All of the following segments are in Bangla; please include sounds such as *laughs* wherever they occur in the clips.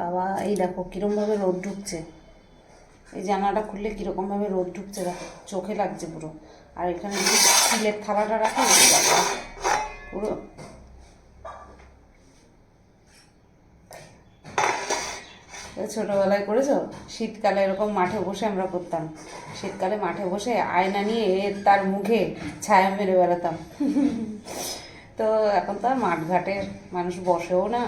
বাবা, এই দেখো কীরমভাবে রোদ ঢুকছে। এই জানালাটা খুললে কীরকমভাবে রোদ ঢুকছে, দেখো, চোখে লাগছে পুরো। আর এখানে যদি স্টিলের থালাটা রাখো পুরো। ছোটবেলায় করেছ? শীতকালে এরকম মাঠে বসে আমরা করতাম। শীতকালে মাঠে বসে আয়না নিয়ে তার মুখে ছায়া মেরে বেড়াতাম। তো এখন তো আর মাঠঘাটে মানুষ বসেও না।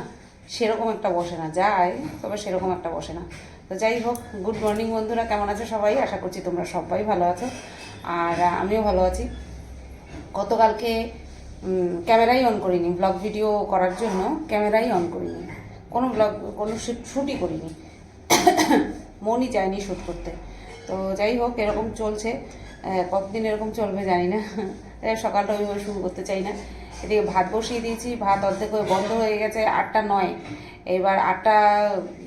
সেরকম একটা বসে না যায় তবে সেরকম একটা বসে না। তো যাই হোক গুড মর্নিং বন্ধুরা, কেমন আছো সবাই? আশা করছি তোমরা সবাই ভালো আছো। আর আমিও ভালো আছি। গতকালকে ক্যামেরাই অন করিনি ব্লগ ভিডিও করার জন্য ক্যামেরাই অন করিনি। কোনো ব্লগ কোনো শ্যুটই করিনি। *coughs* মনই চায়নি শ্যুট করতে। তো যাই হোক, এরকম চলছে। কতদিন এরকম চলবে জানি না। *laughs* সকালটা ওইভাবে শুরু করতে চাই না। এদিকে ভাত বসিয়ে দিয়েছি, ভাত অর্ধেক হয়ে বন্ধ হয়ে গেছে, আটটা নয়। এবার আটটা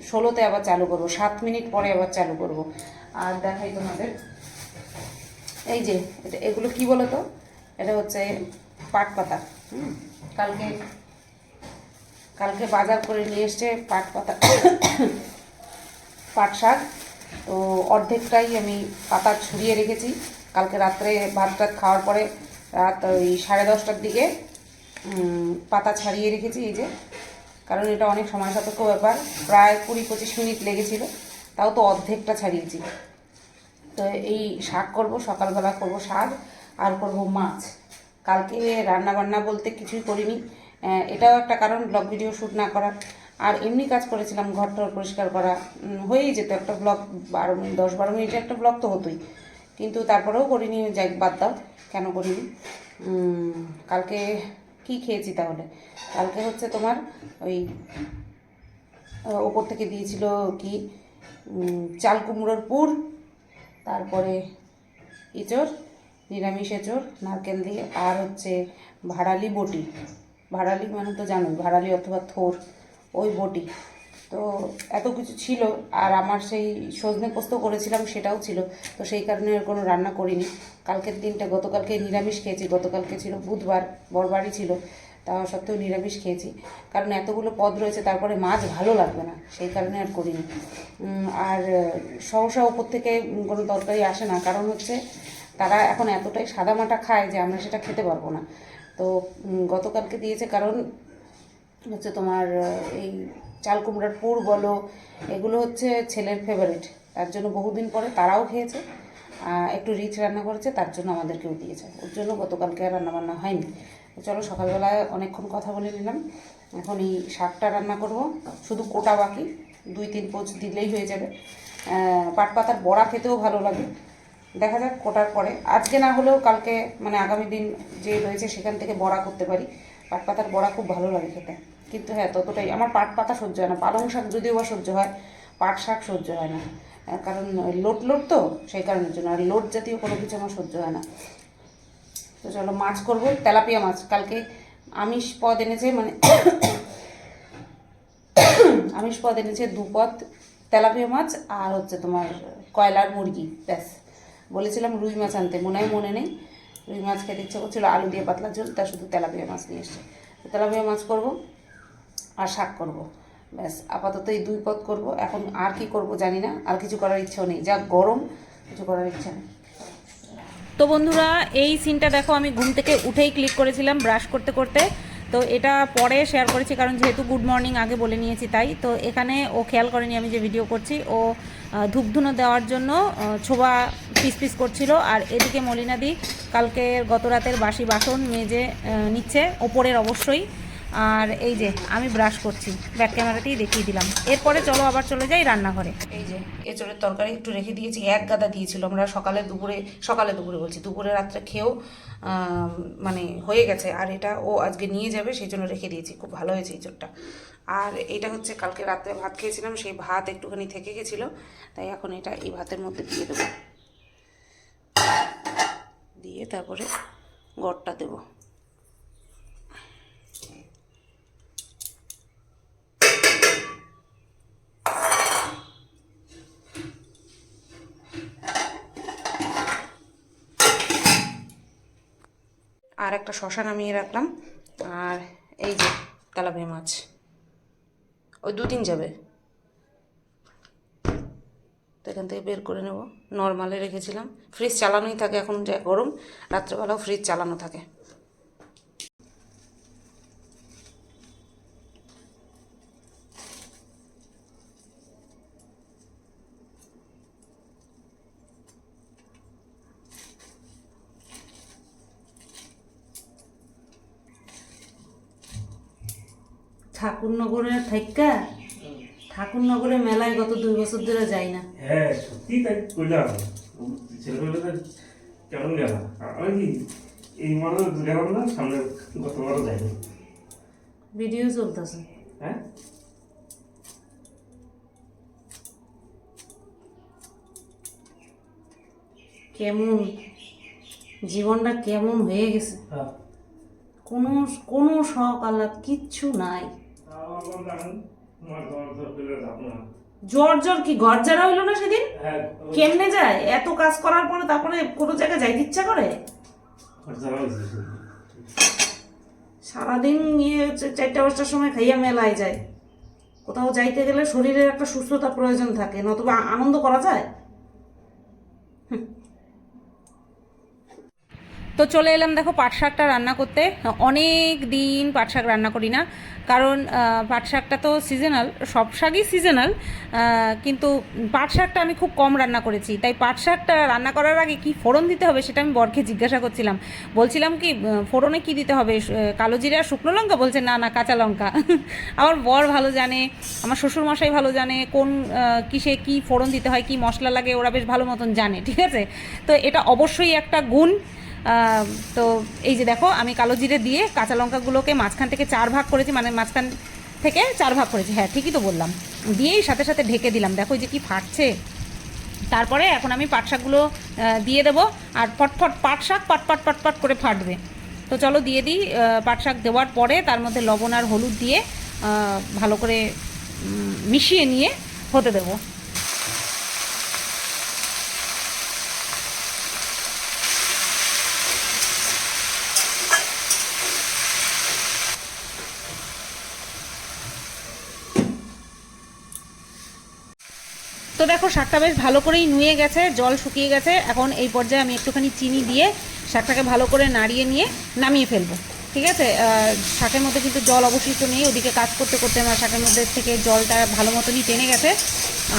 ষোলোতে আবার চালু করব, সাত মিনিট পরে আবার চালু করব। আর দেখাই তোমাদের। এই যে, এটা এগুলো কি বলো তো? এটা হচ্ছে পাট পাতা কালকে কালকে বাজার করে নিয়ে এসছে পাট পাতা, পাট শাক। তো অর্ধেকটাই আমি পাতা ছড়িয়ে রেখেছি। কালকে রাত্রে ভাত টাত খাওয়ার পরে রাত ওই সাড়ে দশটার দিকে পাতা ছাড়িয়ে রেখেছি এই যে। কারণ এটা অনেক সময় সাপেক্ষ ব্যাপার। প্রায় কুড়ি পঁচিশ মিনিট লেগেছিল। তাও তো অর্ধেকটা ছাড়িয়েছি। তো এই শাক করব, সকালবেলা করব শাক, আর করব মাছ। কালকে রান্না বান্না বলতে কিছুই করিনি। এটাও একটা কারণ ব্লগ ভিডিও শ্যুট না করার আর এমনি কাজ করেছিলাম, ঘর টর পরিষ্কার করা। হয়েই যেত একটা ব্লগ বারো মিনিট, দশ বারো মিনিটে একটা ব্লগ তো হতোই। কিন্তু তারপরেও করিনি, যাই বাদ দাও, কেন করিনি? কালকে কি খেয়েছি তাহলে? কালকে হচ্ছে তোমার ওই ওপর থেকে দিয়েছিল কি চাল কুমড়োর পুর, তারপরে এঁচড়, নিরামিষ এঁচড়, নারকেল দিয়ে, আর হচ্ছে ভাড়ালি বটি। ভাড়ালি মানে তো জানোই, ভাড়ালি অথবা থোর, ওই বটি। তো এত কিছু ছিল, আর আমার সেই সজনে পোস্ত করেছিলাম সেটাও ছিল, তো সেই কারণে আর কোনো রান্না করিনি। কালকের দিনটা গতকালকে নিরামিষ খেয়েছি, গতকালকে ছিল বুধবার, বরবারই ছিল তা সত্ত্বেও নিরামিষ খেয়েছি। কারণ এতগুলো পদ রয়েছে, তারপরে মাছ ভালো লাগবে না, সেই কারণে আর করিনি। আর সহসা ওপর থেকে কোনো তরকারি আসে না, কারণ হচ্ছে তারা এখন এতটাই সাদামাটা খায় যে আমরা সেটা খেতে পারব না। তো গতকালকে দিয়েছে কারণ হচ্ছে তোমার এই চাল কুমড়ার পুর বলো, এগুলো হচ্ছে ছেলের ফেভারিট তার জন্য বহুদিন পরে তারাও খেয়েছে একটু রিচ রান্না করেছে, তার জন্য আমাদেরকেও দিয়েছে। ওর জন্য গতকালকে আর রান্না বান্না হয়নি চলো, সকালবেলায় অনেকক্ষণ কথা বলে নিলাম। এখন এই শাকটা রান্না করব। শুধু কোটা বাকি, দুই তিন পোচ দিলেই হয়ে যাবে। পাট পাতার বড়া খেতেও ভালো লাগে। দেখা যাক কোটার পরে। আজকে না হলেও কালকে মানে আগামী দিন যে রয়েছে সেখান থেকে বড়া করতে পারি। পাট পাতার বড়া খুব ভালো লাগে খেতে। কিন্তু হ্যাঁ ততটাই। আমার পাট পাতা সহ্য হয় না। পালং শাক যদিও বা সহ্য হয়, পাট শাক সহ্য হয় না। কারণ লোট লোট তো সেই কারণের জন্য। আর লোট জাতীয় কোনো কিছু আমার সহ্য হয় না। তো চলো, মাছ করব। তেলাপিয়া মাছ। কালকে আমিষ পদ এনেছে মানে *coughs* আমিষ পদ এনেছে দু পদ তেলাপিয়া মাছ আর হচ্ছে তোমার কয়লার মুরগি, ব্যাস। বলেছিলাম রুই মাছ আনতে। মনে হয় মনে নেই। রুই মাছ খেতে ইচ্ছে করছিল, আলু দিয়ে পাতলা ঝোল, তা শুধু তেলাপিয়া মাছ নিয়ে এসছে। তেলাপিয়া মাছ করব। আর শাক করব। ব্যাস, আপাতত এই দুই পদ করব। এখন আর কি করব জানি না, আর কিছু করার ইচ্ছেও নেই। যা গরম, কিছু করার ইচ্ছা নেই। তো বন্ধুরা, এই সিনটা দেখো, আমি ঘুম থেকে উঠেই ক্লিক করেছিলাম ব্রাশ করতে করতে। তো এটা পরে শেয়ার করেছি, কারণ যেহেতু গুড মর্নিং আগে বলে নিয়েছি তাই। তো এখানে ও খেয়াল করেনি আমি যে ভিডিও করছি। ও ধূপধুনো দেওয়ার জন্য ছোবা পিস পিস করছিল। আর এদিকে মলিনাদি কালকে গত রাতের বাসি বাসন মেজে নিচ্ছে, ওপরের অবশ্যই। আর এই যে, আমি ব্রাশ করছি। ব্যাক ক্যামেরাতেই দেখিয়ে দিলাম। এরপরে চলো আবার চলে যাই রান্নাঘরে। এই যে, এঁচড়ের তরকারি একটু রেখে দিয়েছি, এক গাদা দিয়েছিল। আমরা সকালে দুপুরে সকালে দুপুরে বলছি, দুপুরে রাত্রে খেয়েও মানে হয়ে গেছে। আর এটা ও আজকে নিয়ে যাবে, সেই জন্য রেখে দিয়েছি। খুব ভালো হয়েছে এঁচড়টা। আর এটা হচ্ছে, কালকে রাত্রে ভাত খেয়েছিলাম, সেই ভাত একটুখানি থেকে গেছিল। তাই এখন এটা এই ভাতের মধ্যে দিয়ে দেবো। দিয়ে তারপরে গড়টা দেবো। আর একটা শশা নামিয়ে রাখলাম। আর এই যে তেলাপিয়া মাছ। ওই দুদিন যাবে। তো এখান থেকে বের করে নেব। নর্মালে রেখেছিলাম। ফ্রিজ চালানোই থাকে এখন যা গরম। রাত্রেবেলাও ফ্রিজ চালানো থাকে। ঠাকুরনগরের থাইকা ঠাকুরনগরের মেলায় গত দুই বছর ধরে যাই না। হ্যাঁ সত্যি তাই কইলাম। কেমন গেল আমি কি এই মাসে গেলাম না সামনে গতবারও যাইনি ভিডিও চলতেছে। হ্যাঁ? কেমন? জীবনটা কেমন হয়ে গেছে? হ্যাঁ। কোনো কোনো শখ আহ্লাদ কিচ্ছু নাই। জ্বর জ্বর কি ঘর যারা হইল না সেদিন? হ্যাঁ কেমনে যায়? এত কাজ করার পরে তারপরে কোনো জায়গায় যাইতে ইচ্ছা করে? সারাদিন ইয়ে হচ্ছে চারটা পাঁচটার সময় খাইয়া মেলায় যায়। কোথাও যাইতে গেলে শরীরের একটা সুস্থতা প্রয়োজন থাকে নতুবা আনন্দ করা যায়। তো চলে এলাম, দেখো পাট শাকটা রান্না করতে। অনেক দিন পাট শাক রান্না করি না, কারণ পাট শাকটা তো সিজনাল সব শাকই সিজনাল কিন্তু পাট শাকটা আমি খুব কম রান্না করেছি। তাই পাট শাকটা রান্না করার আগে কি ফোড়ন দিতে হবে সেটা আমি বরকে জিজ্ঞাসা করছিলাম। বলছিলাম কি ফোড়নে কি দিতে হবে? কালো জিরা শুকনো লঙ্কা? বলছে, না না, কাঁচা লঙ্কা। *laughs* আমার বর ভালো জানে, আমার শ্বশুর মশাই ভালো জানে, কোন কিসে কি ফোড়ন দিতে হয়, কি মশলা লাগে, ওরা বেশ ভালো মতন জানে, ঠিক আছে? তো এটা অবশ্যই একটা গুণ। তো এই যে দেখো, আমি কালো জিরে দিয়ে কাঁচা লঙ্কাগুলোকে মাঝখান থেকে চার ভাগ করেছি মানে মাঝখান থেকে চার ভাগ করেছি। হ্যাঁ ঠিকই তো বললাম। দিয়েই সাথে সাথে ঢেকে দিলাম। দেখো যে কি ফাটছে। তারপরে এখন আমি পাট শাকগুলো দিয়ে দেবো আর ফটফট পাট শাক পাট পাট পাট পাট করে ফাটবে। তো চলো দিয়ে দিই পাট শাক দেওয়ার পরে তার মধ্যে লবণ আর হলুদ দিয়ে ভালো করে মিশিয়ে নিয়ে হতে দেবো। তো দেখো শাকটা বেশ ভালো করেই নুয়ে গেছে জল শুকিয়ে গেছে। এখন এই পর্যায়ে আমি একটুখানি চিনি দিয়ে শাকটাকে ভালো করে নাড়িয়ে নিয়ে নামিয়ে ফেলব ঠিক আছে? শাকের মধ্যে কিন্তু জল অবশিষ্ট নেই ওদিকে কাজ করতে করতে আমার শাকের মধ্যে থেকে জলটা ভালো মতনই টেনে গেছে।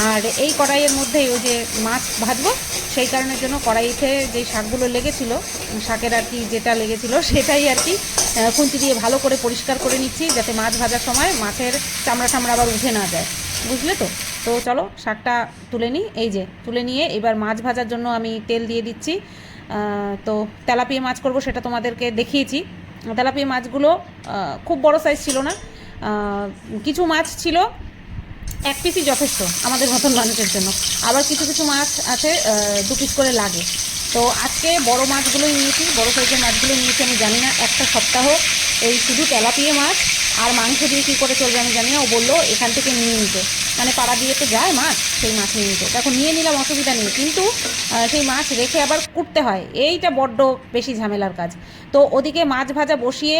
আর এই কড়াইয়ের মধ্যেই ওই যে মাছ ভাজবো সেই কারণের জন্য কড়াইতে যে শাকগুলো লেগেছিল শাকের আর কি যেটা লেগেছিল সেটাই আর কি আহ, দিয়ে ভালো করে পরিষ্কার করে নিচ্ছি যাতে মাছ ভাজার সময় মাছের চামড়া টামড়া আবার উঠে না যায়। বুঝলে তো? তো চলো শাকটা তুলে নিই। এই যে, তুলে নিয়ে এবার মাছ ভাজার জন্য আমি তেল দিয়ে দিচ্ছি। তো তেলাপিয়া মাছ করব সেটা তোমাদেরকে দেখিয়েছি। তেলাপিয়া মাছগুলো খুব বড় সাইজ ছিল না। কিছু মাছ ছিল, এক পিসই যথেষ্ট আমাদের মতন মানুষের জন্য। আবার কিছু কিছু মাছ আছে দু পিস করে লাগে। তো আজকে বড় মাছগুলোই নিয়েছি, বড় সাইজের মাছগুলো নিয়েছি আমি জানি না, একটা সপ্তাহ এই শুধু তেলাপিয়া মাছ আর মাংস দিয়ে কী করে চলবে আমি জানি না। ও বলল এখান থেকে নিয়ে নিতে। মানে পাড়া দিয়ে তো যায় মাছ, সেই মাছ নিয়ে নিতে। এখন নিয়ে নিলাম, অসুবিধা নেই। কিন্তু সেই মাছ রেখে আবার কুটতে হয়। এইটা বড্ড বেশি ঝামেলার কাজ। তো ওদিকে মাছ ভাজা বসিয়ে,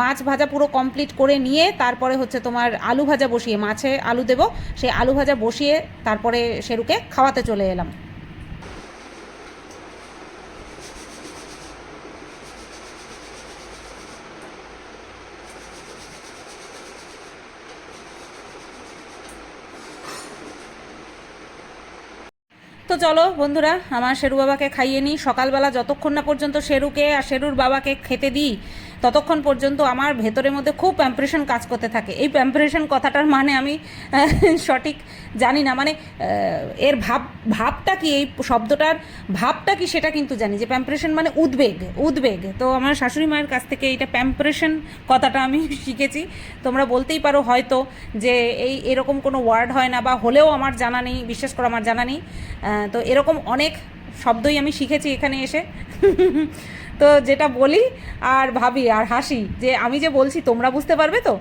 মাছ ভাজা পুরো কমপ্লিট করে নিয়ে, তারপরে হচ্ছে তোমার আলু ভাজা বসিয়ে, মাছে আলু দেবো। সেই আলু ভাজা বসিয়ে, তারপরে সেরুকে খাওয়াতে চলে এলাম। তো চলো, বন্ধুরা, আমার শেরু বাবাকে খাইয়ে নিই। সকালবেলা যতক্ষণ না পর্যন্ত শেরুকে আর শেরুর বাবাকে খেতে দিই ততক্ষণ পর্যন্ত আমার ভেতরের মধ্যে খুব প্যাম্পারেশন কাজ করতে থাকে। এই প্যাম্পারেশন কথাটার মানে আমি সঠিক জানি না। মানে এর ভাব, ভাবটা কি, এই শব্দটার ভাবটা কি সেটা কিন্তু জানি। যে প্যাম্পারেশন মানে উদ্বেগ উদ্বেগ। তো আমার শাশুড়ি মায়ের কাছ থেকে এইটা প্যাম্পারেশন কথাটা আমি শিখেছি। তোমরা বলতেই পারো হয়তো যে এই এরকম কোনো ওয়ার্ড হয় না বা হলেও আমার জানা নেই, বিশ্বাস করো আমার জানা নেই। তো এরকম অনেক শব্দই আমি শিখেছি এখানে এসে। তো যেটা বলি আর ভাবি আর হাসি, যে আমি যে বলছি তোমরা বুঝতে পারবে তো?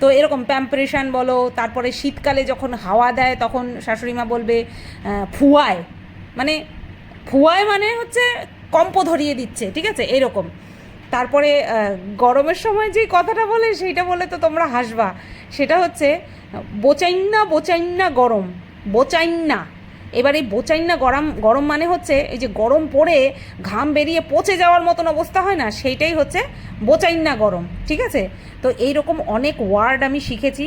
তো এরকম প্যাম্পারেশন বলো, তারপরে শীতকালে যখন হাওয়া দেয় তখন শাশুড়িমা বলবে ফুয়ায়। মানে ফুয়ায় মানে হচ্ছে কম্প ধরিয়ে দিচ্ছে, ঠিক আছে? এরকম। তারপরে গরমের সময় যেই কথাটা বলে সেইটা বলে তো তোমরা হাসবা। সেটা হচ্ছে, বোচাইন্না বোচাইন্না গরম, বোচাইন্না। এবার এই বোচাইন্না গরম গরম মানে হচ্ছে এই যে গরম পড়ে ঘাম বেরিয়ে পচে যাওয়ার মতন অবস্থা হয় না, সেইটাই হচ্ছে বোচাইন্না গরম, ঠিক আছে? তো এই রকম অনেক ওয়ার্ড আমি শিখেছি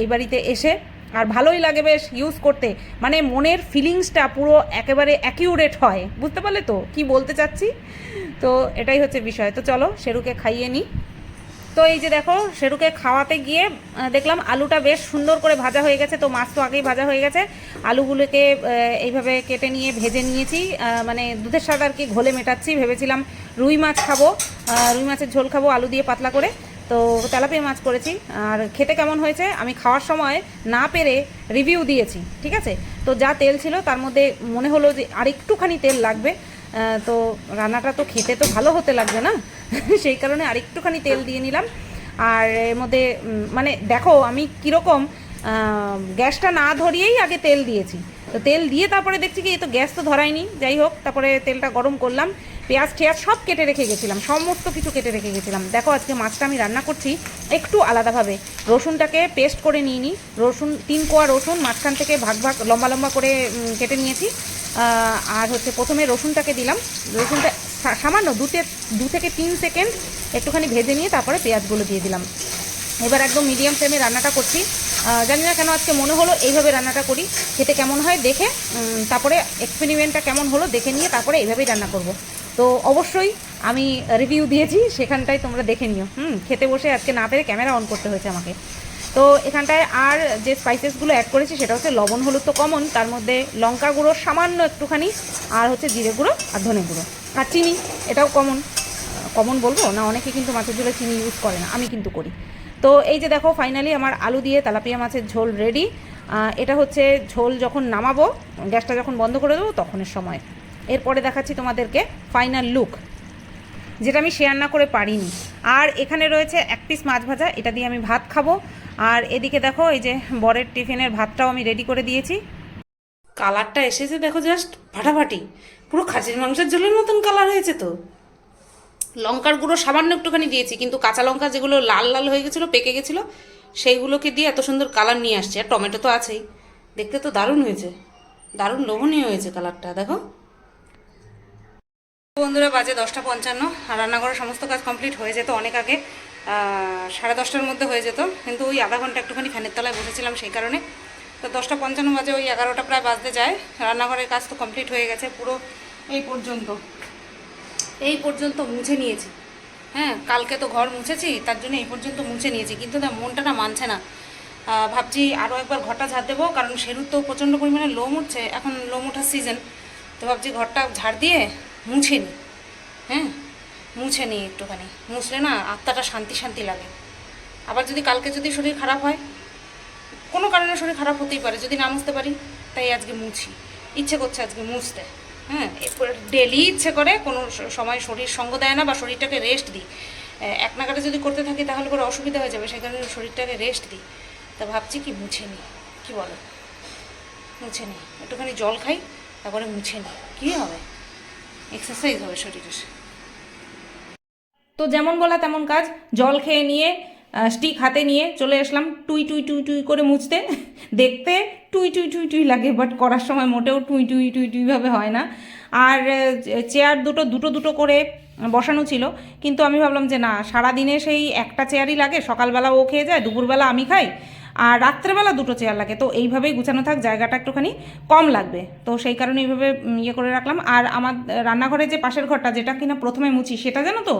এই বাড়িতে এসে, আর ভালোই লাগে বেশ ইউজ করতে। মানে মনের ফিলিংসটা পুরো একেবারে অ্যাকিউরেট হয়, বুঝতে পারলে তো? কি বলতে চাচ্ছি? তো এটাই হচ্ছে বিষয়। তো চলো, শেরুকে খাইয়ে নিই তো এই যে দেখো সেরুকে খাওয়াতে গিয়ে দেখলাম আলুটা বেশ সুন্দর করে ভাজা হয়ে গেছে, তো মাছ তো আগেই ভাজা হয়ে গেছে। আলুগুলোকে এইভাবে কেটে নিয়ে ভেজে নিয়েছি মানে দুধের স্বাদ আর কি ঘোলে মেটাচ্ছি, ভেবেছিলাম রুই মাছ খাব রুই মাছের ঝোল খাব আলু দিয়ে পাতলা করে। তো তেলাপিয়া মাছ করেছি, আর খেতে কেমন হয়েছে, আমি খাওয়ার সময় না পেরে রিভিউ দিয়েছি, ঠিক আছে? তো যা তেল ছিল, তার মধ্যে মনে হলো যে আর একটুখানি তেল লাগবে তো রান্নাটা তো খেতে তো ভালো হতে লাগবে না? *laughs* সেই কারণে আর একটুখানি তেল দিয়ে নিলাম। আর এর মধ্যে মানে দেখো, আমি কীরকম গ্যাসটা না ধরিয়েই আগে তেল দিয়েছি। তো তেল দিয়ে তারপরে দেখছি কি এ তো গ্যাস তো ধরাইনি যাই হোক, তারপরে তেলটা গরম করলাম। পেঁয়াজ টেয়াজ সব কেটে রেখে গেছিলাম, সমস্ত কিছু কেটে রেখে গেছিলাম। দেখো, আজকে মাছটা আমি রান্না করছি একটু আলাদাভাবে। রসুনটাকে পেস্ট করে নিই রসুন, তিন কোয়া রসুন, মাঝখান থেকে ভাগ ভাগ, লম্বা লম্বা করে কেটে নিয়েছি। আর হচ্ছে প্রথমে রসুনটাকে দিলাম। রসুনটা সামান্য দুতে দু থেকে তিন সেকেন্ড একটুখানি ভেজে নিয়ে তারপরে পেঁয়াজগুলো দিয়ে দিলাম। এবার একদম মিডিয়াম ফ্লেমে রান্নাটা করছি। জানি না কেন আজকে মনে হলো এইভাবে রান্নাটা করি। খেতে কেমন হয় দেখে তারপরে এক্সপেরিমেন্টটা কেমন হলো দেখে নিয়ে তারপরে এইভাবেই রান্না করব। তো অবশ্যই আমি রিভিউ দিয়েছি সেখানটায় তোমরা দেখে নিও। হুম, খেতে বসে আজকে না পেরে ক্যামেরা অন করতে হয়েছে আমাকে। তো এখানটায় আর যে স্পাইসেসগুলো অ্যাড করেছি, সেটা হচ্ছে লবণ, হলুদ তো কমন তার মধ্যে লঙ্কা গুঁড়ো সামান্য একটুখানি, আর হচ্ছে জিরে গুঁড়ো আর ধনে গুঁড়ো। আর চিনি, এটাও কমন কমন বলব না, অনেকে কিন্তু মাছের ঝোলে চিনি ইউজ করে না, আমি কিন্তু করি। তো এই যে দেখো ফাইনালি আমার আলু দিয়ে তেলাপিয়া মাছের ঝোল রেডি এটা হচ্ছে ঝোল যখন নামাবো, গ্যাসটা যখন বন্ধ করে দেবো, তখনের সময়। এরপরে দেখাচ্ছি তোমাদেরকে ফাইনাল লুক যেটা আমি শেয়ার না করে পারিনি। আর এখানে রয়েছে এক পিস মাছ ভাজা, এটা দিয়ে আমি ভাত খাব। আর এদিকে দেখো, এই যে বরের টিফিনের ভাতটাও আমি রেডি করে দিয়েছি। কালারটা এসেছে দেখো জাস্ট ফাটাফাটি। পুরো খাসির মাংসের ঝোলের মতন কালার হয়েছে তো। লঙ্কার গুঁড়ো সামান্য একটুখানি দিয়েছি, কিন্তু কাঁচা লঙ্কা যেগুলো লাল লাল হয়ে গেছিল, পেকে গেছিল, সেইগুলোকে দিয়ে এত সুন্দর কালার নিয়ে আসছে। আর টমেটো তো আছেই। দেখতে তো দারুণ হয়েছে। দারুণ লোভনীয় হয়েছে কালারটা দেখো। বন্ধুরা, বাজে দশটা পঞ্চান্ন আর রান্নাঘরের সমস্ত কাজ কমপ্লিট হয়ে যেত অনেক আগে। সাড়ে দশটার মধ্যে হয়ে যেত, কিন্তু ওই আধা ঘণ্টা একটুখানি ফ্যানের তলায় বসেছিলাম সেই কারণে। তো দশটা পঞ্চান্ন বাজে ওই এগারোটা প্রায় বাজতে যায়। রান্নাঘরের কাজ তো কমপ্লিট হয়ে গেছে পুরো এই পর্যন্ত। এই পর্যন্ত মুছে নিয়েছি। হ্যাঁ কালকে তো ঘর মুছেছি, তার জন্য এই পর্যন্ত মুছে নিয়েছি, কিন্তু না, মনটা না মানছে না। ভাবছি আরও একবার ঘরটা ঝাড় দেবো, কারণ সেরুর তো প্রচণ্ড পরিমাণে লোম উঠছে, এখন লোম ওঠার সিজন তো ভাবছি ঘরটা ঝাড় দিয়ে মুছে নিই হ্যাঁ? মুছে নিই একটুখানি। মুছলে না আত্মাটা শান্তি শান্তি লাগে। আবার যদি কালকে যদি শরীর খারাপ হয়, কোনো কারণে শরীর খারাপ হতেই পারে। যদি না মুছতে পারি, তাই আজকে মুছি। ইচ্ছে করছে আজকে মুছতে। হ্যাঁ? ডেলি ইচ্ছে করে কোনো সময় শরীর সঙ্গ দেয় না বা শরীরটাকে রেস্ট দিই। এক নাগারে যদি করতে থাকি, তাহলে করে অসুবিধা হয়ে যাবে। সেই কারণে শরীরটাকে রেস্ট দিই। তা ভাবছি কি মুছে নিই কী বলো? মুছে নিই একটুখানি জল খাই, তারপরে মুছে নিই কী হবে? এক্সারসাইজ হবে শরীরের। তো যেমন বলা তেমন কাজ, জল খেয়ে নিয়ে স্টিক হাতে নিয়ে চলে আসলাম টুই টুই টুই টুই করে মুছতে। দেখতে টুই টুই টুই টুই লাগে বাট করার সময় মোটেও টুই টুই টুই টুইভাবে হয় না। আর চেয়ার দুটো দুটো দুটো করে বসানো ছিল, কিন্তু আমি ভাবলাম যে না, সারাদিনে সেই একটা চেয়ারই লাগে, সকালবেলা ও খেয়ে যায়, দুপুরবেলা আমি খাই। আর রাত্রেবেলা দুটো চেয়ার লাগে। তো এইভাবেই গুছানো থাক, জায়গাটা একটুখানি কম লাগবে। তো সেই কারণে এইভাবে ইয়ে করে রাখলাম। আর আমার রান্নাঘরের যে পাশের ঘরটা, যেটা কিনা প্রথমে মুছি, সেটা জানো তো?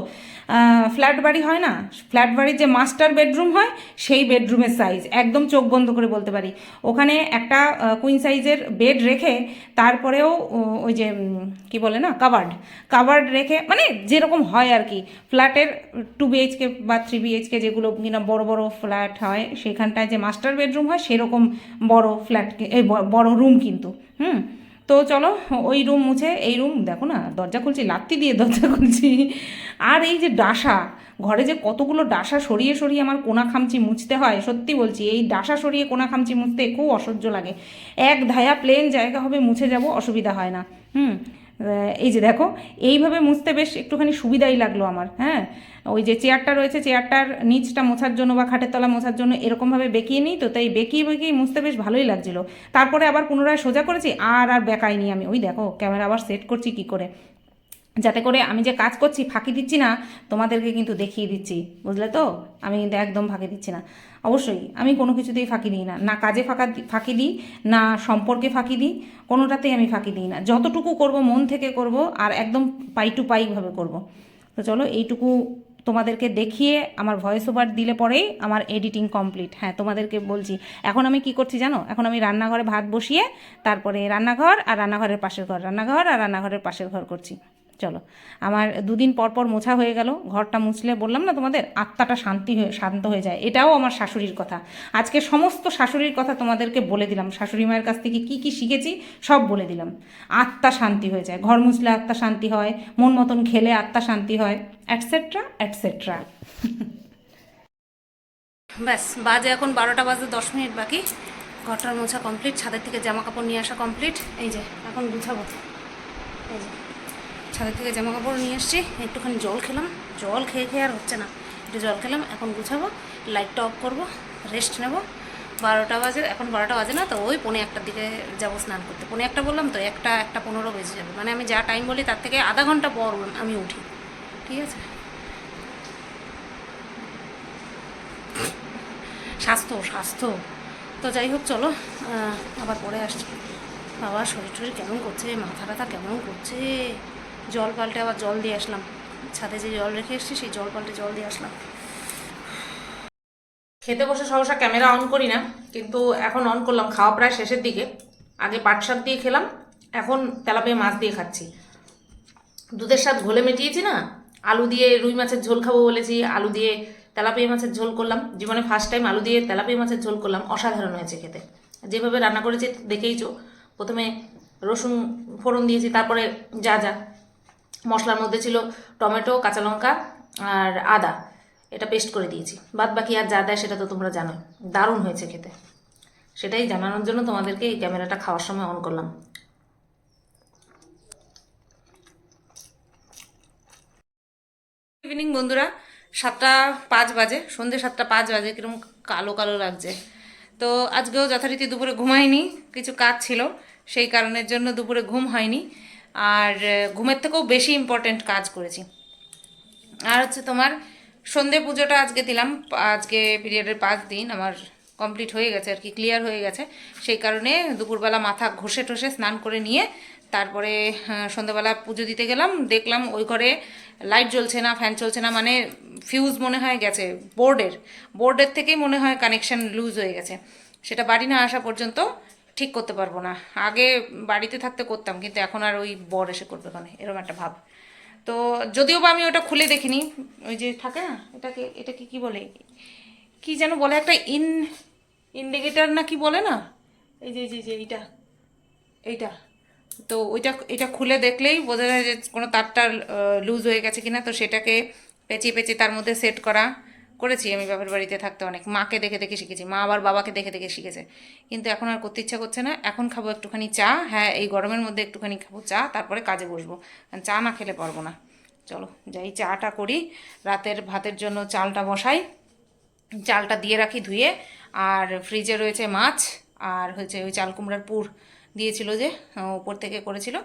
ফ্ল্যাট বাড়ি হয় না? ফ্ল্যাট বাড়ির যে মাস্টার বেডরুম হয়, সেই বেডরুমের সাইজ একদম চোখ বন্ধ করে বলতে পারি। ওখানে একটা কুইন সাইজের বেড রেখে, তারপরেও ওই যে কি বলে না কাবার্ড কাবার্ড রেখে মানে যেরকম হয় আর কি। ফ্ল্যাটের টু বিএইচকে বা থ্রি বিএইচকে যেগুলো কিনা বড় বড় ফ্ল্যাট হয়, সেখানটায় যে মাস্টার বেডরুম হয়, সেরকম বড় ফ্ল্যাট এই বড় রুম কিন্তু, হুম? তো চলো, ওই রুম মুছে, এই রুম দেখো না, দরজা খুলছি, লাত্তি দিয়ে দরজা খুলছি। আর এই যে ডাসা, ঘরে যে কতগুলো ডাসা সরিয়ে সরিয়ে আমার কোনা খামচি মুছতে হয়, সত্যি বলছি, এই ডাসা সরিয়ে কোনা খামচি মুছতে খুব অসহ্য লাগে। এক ধায়া প্লেন জায়গা হবে, মুছে যাব, অসুবিধা হয় না, হুম? এই যে দেখো, এইভাবে মুছতে বেশ একটুখানি সুবিধাই লাগল আমার হ্যাঁ? ওই যে চেয়ারটা রয়েছে, চেয়ারটার নিচটা মোছার জন্য বা খাটের তলা মোছার জন্য এরকমভাবে বেঁকিয়ে নিই তো, তাই বেঁকিয়ে বেঁকিয়ে মুছতে বেশ ভালোই লাগছিল। তারপরে আবার পুনরায় সোজা করেছি, আর আর বেঁকাইনি আমি। ওই দেখো, ক্যামেরা আবার সেট করছি কি করে? যাতে করে আমি যে কাজ করছি ফাঁকি দিচ্ছি না, তোমাদেরকে কিন্তু দেখিয়ে দিচ্ছি। বুঝলে তো? আমি কিন্তু একদম ফাঁকি দিচ্ছি না। অবশ্যই, আমি কোনো কিছুতেই ফাঁকি দিই না। না কাজে ফাঁকা ফাঁকি দিই, না সম্পর্কে ফাঁকি দিই, কোনোটাতেই আমি ফাঁকি দিই না। যতটুকু করব, মন থেকে করব, আর একদম পাই টু পাইভাবে করব। তো চলো, এইটুকু তোমাদেরকে দেখিয়ে আমার ভয়েস ওভার দিলে পরেই আমার এডিটিং কমপ্লিট হ্যাঁ তোমাদেরকে বলছি, এখন আমি কি করছি জানো? এখন আমি রান্নাঘরে ভাত বসিয়ে, তারপরে রান্নাঘর আর রান্নাঘরের পাশের ঘর, রান্নাঘর আর রান্নাঘরের পাশের ঘর করছি। চলো। আমার দুদিন পর পর মোছা হয়ে গেল, ঘরটা মুছলে বললাম না তোমাদের, আত্মাটা শান্তি হয়ে, শান্ত হয়ে যায়। এটাও আমার শাশুড়ির কথা। আজকে সমস্ত শাশুড়ির কথা তোমাদেরকে বলে দিলাম। শাশুড়ি মায়ের কাছ থেকে কি কি শিখেছি, সব বলে দিলাম। আত্মা শান্তি হয়ে যায়। ঘর মুছলে আত্মা শান্তি হয়, মন মতন খেলে আত্মা শান্তি হয় অ্যাটসেট্রা অ্যাটসেট্রা ব্যাস, বাজে এখন বারোটা বাজে দশ মিনিট বাকি। ঘরটার মোছা কমপ্লিট ছাদের থেকে জামা কাপড় নিয়ে আসা কমপ্লিট এই যে, এখন গুছাবো। এই যে। ছাদের থেকে জামা কাপড় নিয়ে এসছি। একটুখানি জল খেলাম। জল খেয়ে খেয়ে আর হচ্ছে না। একটু জল খেলাম, এখন গুছাবো লাইটটা অফ করব রেস্ট নেব। বারোটা বাজে, এখন বারোটা বাজে না, তো ওই পনে একটার দিকে যাব স্নান করতে। পনে একটা বললাম তো, একটা একটা পনেরো বেজে যাবে। মানে আমি যা টাইম বলি তার থেকে আধা ঘণ্টা পর আমি উঠি। ঠিক আছে? স্বাস্থ্য স্বাস্থ্য। তো যাই হোক, চলো আবার পরে আসছি। বাবা শরীর টরীর কেমন করছে? মাথা ব্যথা কেমন করছে? জল পাল্টে আবার জল দিয়ে আসলাম। ছাদে যে জল রেখে এসেছি, সেই জল পাল্টে জল দিয়ে আসলাম। খেতে বসে সহসা ক্যামেরা অন করি না, কিন্তু এখন অন করলাম খাওয়া প্রায় শেষের দিকে। আগে পাট শাক দিয়ে খেলাম, এখন তেলাপিয়া মাছ দিয়ে খাচ্ছি। দুধের স্বাদ ঘোলে মেটিয়েছি না? আলু দিয়ে রুই মাছের ঝোল খাব বলেছি, আলু দিয়ে তেলাপিয়া মাছের ঝোল করলাম। জীবনে ফার্স্ট টাইম আলু দিয়ে তেলাপিয়া মাছের ঝোল করলাম, অসাধারণ হয়েছে খেতে। যেভাবে রান্না করেছি, দেখেইছো। প্রথমে রসুন ফোড়ন দিয়েছি, তারপরে যা যা। মশলার মধ্যে ছিল টমেটো, কাঁচা লঙ্কা আর আদা। এটা পেস্ট করে দিয়েছি। বাদ বাকি আর যা দেয় সেটা তো তোমরা জানো। দারুণ হয়েছে খেতে। সেটাই জানানোর জন্য তোমাদেরকে এই ক্যামেরাটা খাওয়ার সময় অন করলাম। ইভিনিং বন্ধুরা। সাতটা পাঁচ বাজে। সন্ধে সাতটা পাঁচ বাজে। কীরকম কালো কালো লাগছে। তো আজকেও যথারীতি দুপুরে ঘুমাইনি। কিছু কাজ ছিল। সেই কারণের জন্য দুপুরে ঘুম হয়নি। আর ঘুমের থেকেও বেশি ইম্পর্টেন্ট কাজ করেছি। আর হচ্ছে তোমার সন্ধে পুজোটা আজকে দিলাম, আজকে পিরিয়ডের পাঁচ দিন আমার কমপ্লিট হয়ে গেছে আর কি ক্লিয়ার হয়ে গেছে। সেই কারণে দুপুরবেলা মাথা ঘষে টষে স্নান করে নিয়ে তারপরে সন্ধ্যাবেলা পুজো দিতে গেলাম, দেখলাম ওই ঘরে লাইট জ্বলছে না ফ্যান চলছে না মানে ফিউজ মনে হয় গেছে বোর্ডের বোর্ডের থেকেই মনে হয় কানেকশন লুজ হয়ে গেছে। সেটা বাড়ি না আসা পর্যন্ত ঠিক করতে পারব না। আগে বাড়িতে থাকতে করতাম, কিন্তু এখন আর ওই বর এসে করবে কেন এরকম একটা ভাব। তো যদিও বা আমি ওটা খুলে দেখিনি, ওই যে থাকে না, এটাকে এটাকে কি বলে? কি যেন বলে, একটা ইন, ইন্ডিকেটার না কি বলে না? এই যে যে এইটা এইটা। তো ওইটা, এটা খুলে দেখলেই বোঝা যায় যে কোনো তারটা লুজ হয়ে গেছে কিনা, তো সেটাকে পেঁচিয়ে পেঁচিয়ে তার মধ্যে সেট করা। করেছি আমি বাপের বাড়িতে থাকতে অনেক। মাকে দেখে দেখে শিখেছি, মা আবার বাবাকে দেখে দেখে শিখেছে। কিন্তু এখন আর করতে ইচ্ছা করছে না। এখন খাব একটুখানি চা হ্যাঁ এই গরমের মধ্যে একটুখানি খাব চা, তারপরে কাজে বসবো। চা না খেলে পারব না। চলো, যাই চাটা করি, রাতের ভাতের জন্য চালটা বসাই। চালটা দিয়ে রাখি ধুয়ে। আর ফ্রিজে রয়েছে মাছ, আর হচ্ছে ওই চাল কুমড়ার পুর দিয়েছিল যে ওপর থেকে করেছিল,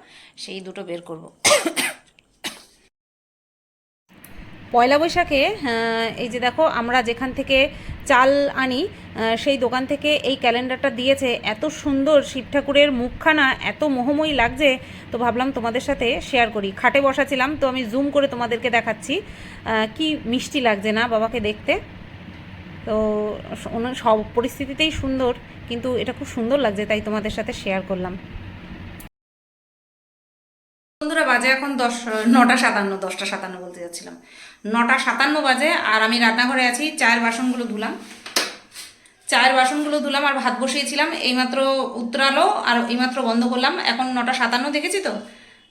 সেই দুটো বের করব। পয়লা বৈশাখে এই যে দেখো, আমরা যেখান থেকে চাল আনি সেই দোকান থেকে এই ক্যালেন্ডারটা দিয়েছে। এত সুন্দর শিব ঠাকুরের মুখখানা, এত মোহময়ী লাগছে। তো ভাবলাম তোমাদের সাথে শেয়ার করি। খাটে বসাছিলাম, তো আমি জুম করে তোমাদেরকে দেখাচ্ছি কি মিষ্টি লাগছে না বাবাকে দেখতে। তো সব পরিস্থিতিতেই সুন্দর, কিন্তু এটা খুব সুন্দর লাগছে, তাই তোমাদের সাথে শেয়ার করলাম। বাজে এখন দশ, নটা সাতান্ন, দশটা সাতান্ন বলতে যাচ্ছিলাম। নটা সাতান্ন বাজে আর আমি রান্নাঘরে আছি, চায়ের বাসনগুলো ধুলাম। চায়ের বাসনগুলো ধুলাম আর ভাত বসিয়েছিলাম, এইমাত্র উতরালো আর এইমাত্র বন্ধ করলাম। এখন নটা সাতান্ন, দেখেছি তো?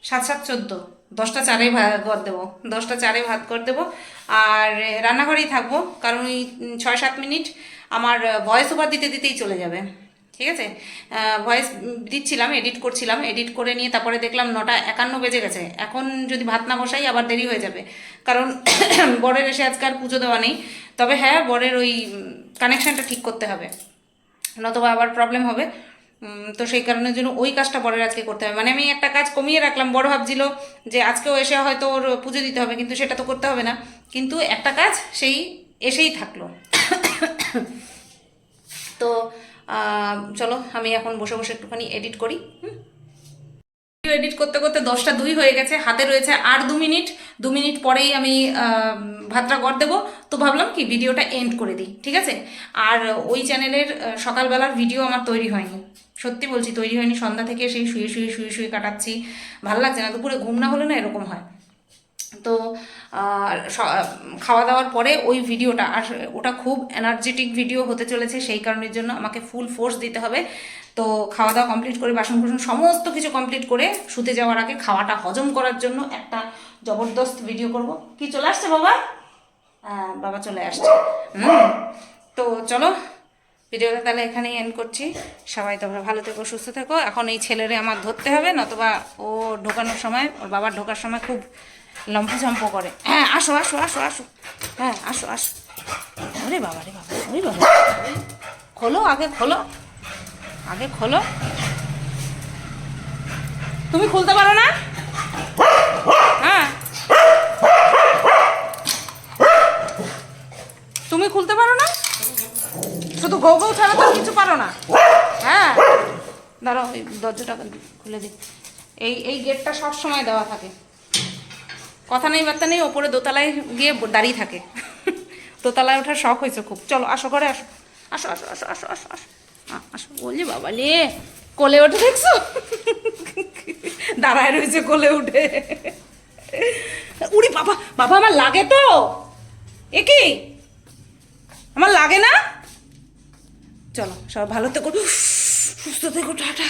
সাত সাত, চোদ্দ। দশটা চারে ভাত দেবো। দশটা চারে ভাত করে দেবো। আর রান্নাঘরেই থাকব, কারণ ওই ছয়, সাত মিনিট আমার ভয়েস ওভার দিতে, দিতেই চলে যাবে। ঠিক আছে? ভয়েস দিচ্ছিলাম এডিট করছিলাম এডিট করে নিয়ে তারপরে দেখলাম নটা একান্ন বেজে গেছে। এখন যদি ভাত না বসাই আবার দেরি হয়ে যাবে। কারণ *coughs* বরের এসে আজকে আর পুজো দেওয়া নেই। তবে হ্যাঁ বরের ওই কানেকশানটা ঠিক করতে হবে। নতবা আবার প্রবলেম হবে। তো সেই কারণের জন্য ওই কাজটা বরের আজকে করতে হবে। মানে আমি একটা কাজ কমিয়ে রাখলাম। বড় ভাবছিল যে আজকেও এসে হয়তো ওর পুজো দিতে হবে, কিন্তু সেটা তো করতে হবে না। কিন্তু একটা কাজ সেই এসেই থাকল। *coughs* তো চলো, আমি এখন বসে বসে একটুখানি এডিট করি ভিডিও এডিট করতে করতে দশটা দুই হয়ে গেছে, হাতে রয়েছে আর দু মিনিট। দু মিনিট পরেই আমি ভাতটা গড় দেবো। তো ভাবলাম কি, ভিডিওটা এন্ড করে দিই, ঠিক আছে? আর ওই চ্যানেলের সকালবেলার ভিডিও আমার তৈরি হয়নি। সত্যি বলছি, তৈরি হয়নি। সন্ধ্যা থেকে সেই শুয়ে শুয়ে শুয়ে শুয়ে কাটাচ্ছি। ভালো লাগছে না, দুপুরে ঘুম না হলে না এরকম হয়। তো খাওয়া দাওয়ার পরে ওই ভিডিওটা, আর ওটা খুব এনার্জেটিক ভিডিও হতে চলেছে, সেই কারণের জন্য আমাকে ফুল ফোর্স দিতে হবে। তো খাওয়া দাওয়া কমপ্লিট করে, বাসন কুসন সমস্ত কিছু কমপ্লিট করে শুতে যাওয়ার আগে খাওয়াটা হজম করার জন্য একটা জবরদস্ত ভিডিও করব। কি চলে আসছে বাবা? বাবা চলে আসছে। তো চলো, ভিডিওটা তাহলে এখানেই এন্ড করছি। সবাই তোমরা ভালো থেকো, সুস্থ থেকো। এখন এই ছেলেরে আমার ধরতে হবে, নতুবা ও ঢোকানোর সময়, ওর বাবার ঢোকার সময় খুব লম্ফঝম্প করে। হ্যাঁ আসো আসো আসো আসো। হ্যাঁ আসো আসো। ওরে বাবা, রে বাবা, ওরে বাবা। খোলো, আগে খোলো। আগে খোলো। তুমি খুলতে পারো না? হ্যাঁ। তুমি খুলতে পারো না? শুধু গৌ গৌ ছাড়া তো কিছু পারো না। হ্যাঁ। দাঁড়াও, ওই দরজাটা খুলে দিই এই এই গেটটা সব সময় দেওয়া থাকে। কথা নেই, বার্তা নেই, ওপরে দোতলায় গিয়ে দাঁড়িয়ে থাকে। দোতলায় ওঠার শখ হয়েছে খুব। চলো, আসো করে আসো। আসো আসো আসো আসো আসো আসো। আসো। বলছি, বাবা লে কোলে ওঠে দেখছ? দাঁড়ায় রয়েছে কোলে উঠে। উড়ি, বাবা বাবা, আমার লাগে তো। এ কি? আমার লাগে না? চলো সব ভালো থেকো। সুস্থ থেকো, টাটা।